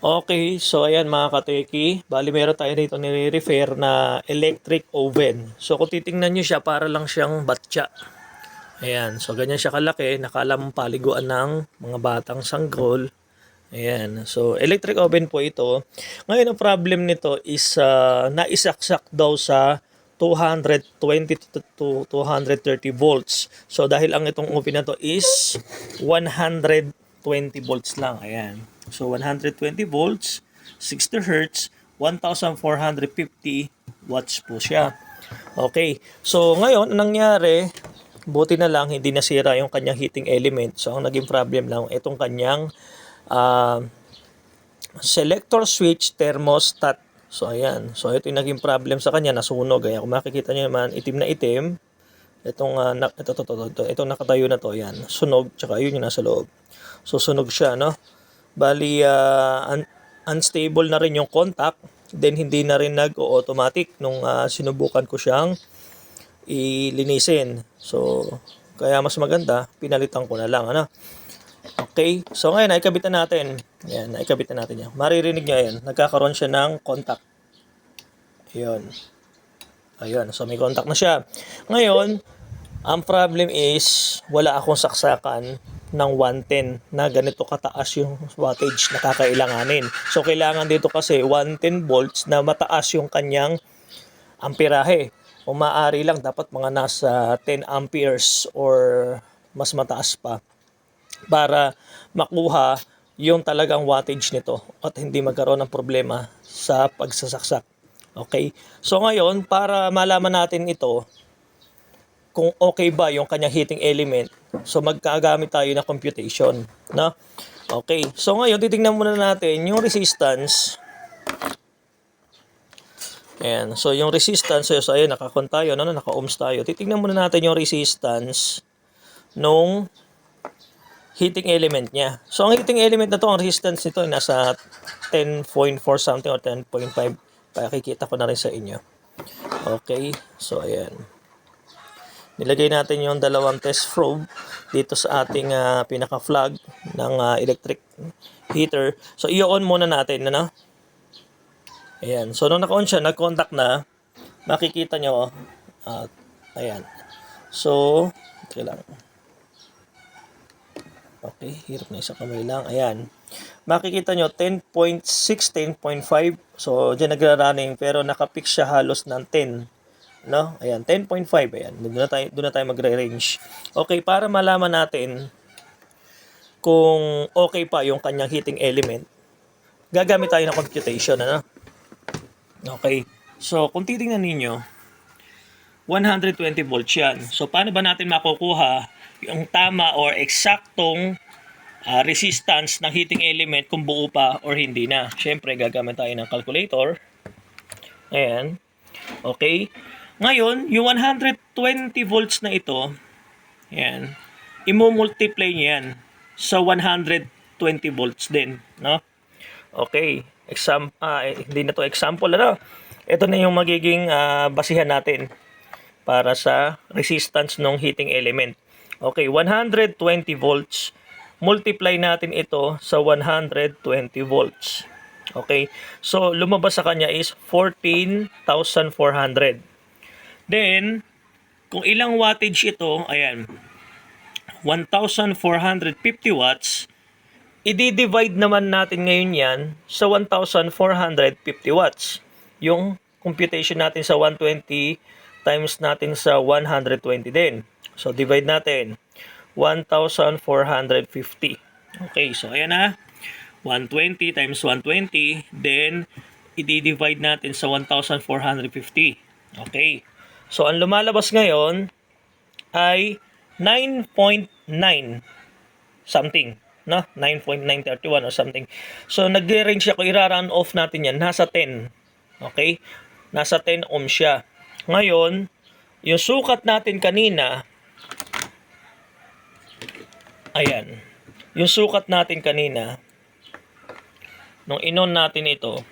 Okay, so ayan mga kateki, bali meron tayo dito nire-refer na electric oven. So kung titingnan nyo siya, para lang siyang batya. Ayan, so ganyan siya kalaki, nakalam paliguan ng mga batang sanggol. Ayan, so electric oven po ito. Ngayon ang problem nito is uh, naisaksak daw sa 220 to 230 volts. So dahil ang itong oven na to is 120 volts lang. Ayan. So 120 volts, 60 hertz, 1450 watts po siya. Okay. So ngayon, anong nangyari, buti na lang hindi nasira yung kanyang heating element. So ang naging problem lang itong kanyang ah, selector switch thermostat. So ayan. So ito yung naging problem sa kanya, nasunog. Ayan, kung makikita niyo naman, itim na itim. Itong uh, na, ito, ito, ito, ito, itong nakatayo na to, yan. Sunog, tsaka yun yung nasa loob. So sunog siya, no? Bali, ah, un- unstable na rin yung contact. Then hindi na rin nag-automatic nung ah, sinubukan ko siyang ilinisin. So, kaya mas maganda, pinalitan ko na lang, ano? Okay, so ngayon, naikabitan natin. Ayan, naikabitan natin yan. Maririnig nyo yan, nagkakaroon siya ng contact. Ayun. Ayun, so may contact na siya. Ngayon, ang problem is, wala akong saksakan ng 110 na ganito kataas yung wattage na kakailanganin. So, kailangan dito kasi 110 volts na mataas yung kanyang amperahe. Kung maaari lang, dapat mga nasa 10 amperes or mas mataas pa para makuha yung talagang wattage nito at hindi magkaroon ng problema sa pagsasaksak. Okay? So ngayon, para malaman natin ito, kung okay ba yung kanyang heating element, so magkagamit tayo ng computation. No? Okay. So ngayon, titingnan muna natin yung resistance. Ayan. So yung resistance, so, so ayun, nakakon tayo, no? naka-ohms tayo. Titingnan muna natin yung resistance nung heating element niya. So, ang heating element na to, ang resistance nito ay nasa 10.4 something or 10.5. Pakikita ko na rin sa inyo. Okay. So, ayan. Nilagay natin yung dalawang test probe dito sa ating ah, pinaka-flag ng ah, electric heater. So, i-on muna natin, ano? Ayan. So, nung naka-on siya, nag-contact na, makikita nyo, at ayan. So, ito lang. Okay, hirap na isa kamay lang. Ayan. Makikita nyo, 10.6, 10.5. So, dyan nagra-running, pero nakapix siya halos ng 10. No? Ayan, 10.5. Ayan, doon na tayo, doon na tayo magre-range. Okay, para malaman natin kung okay pa yung kanyang heating element, gagamit tayo ng computation. Ano? Okay. So, kung titingnan ninyo, 120 volts yan. So, paano ba natin makukuha yung tama or eksaktong ah, resistance ng heating element kung buo pa or hindi na? Siyempre, gagamit tayo ng calculator. Ayan. Okay. Ngayon, yung 120 volts na ito, ayan, imo-multiply niyo yan sa 120 volts din, no? Okay. Exam eh, hindi na to example ano. Ito na yung magiging ah, basihan natin para sa resistance ng heating element. Okay, 120 volts. Multiply natin ito sa 120 volts. Okay, so lumabas sa kanya is 14,400. Then, kung ilang wattage ito, ayan, 1,450 watts, i-divide naman natin ngayon yan sa 1,450 watts. Yung computation natin sa 120 times natin sa 120 din. So, divide natin. 1,450. Okay, so ayan na. 120 times 120. Then, i-divide natin sa 1,450. Okay. So, ang lumalabas ngayon ay 9.9 something. No? 9.931 or something. So, nag-range siya. Kung i-run off natin yan, nasa 10. Okay? Nasa 10 ohm siya. Ngayon, yung sukat natin kanina, ayan, yung sukat natin kanina, nung inon natin ito,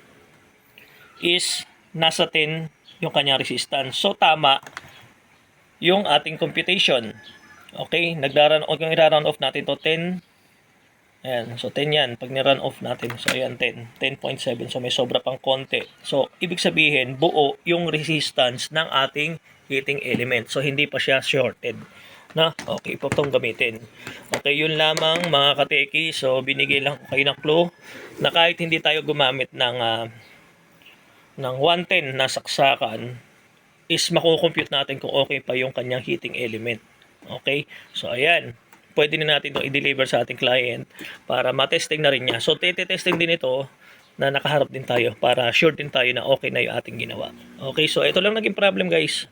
is nasa 10 yung kanyang resistance. So, tama yung ating computation. Okay, naglaran o kung i-run off natin to 10 Ayan, so 10 yan. Pag ni-run off natin, so ayan, 10. 10.7. So may sobra pang konti. So, ibig sabihin, buo yung resistance ng ating heating element. So, hindi pa siya shorted. Na, okay po itong gamitin. Okay, yun lamang mga kateki. So, binigay lang kayo ng clue na kahit hindi tayo gumamit ng ah, ng 110 na saksakan, is makukompute natin kung okay pa yung kanyang heating element. Okay? So, ayan. Pwede na natin itong i-deliver sa ating client para matesting na rin niya. So, tete-testing din ito na nakaharap din tayo para sure din tayo na okay na yung ating ginawa. Okay, so ito lang naging problem guys.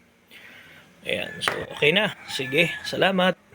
Ayan, so okay na. Sige, salamat.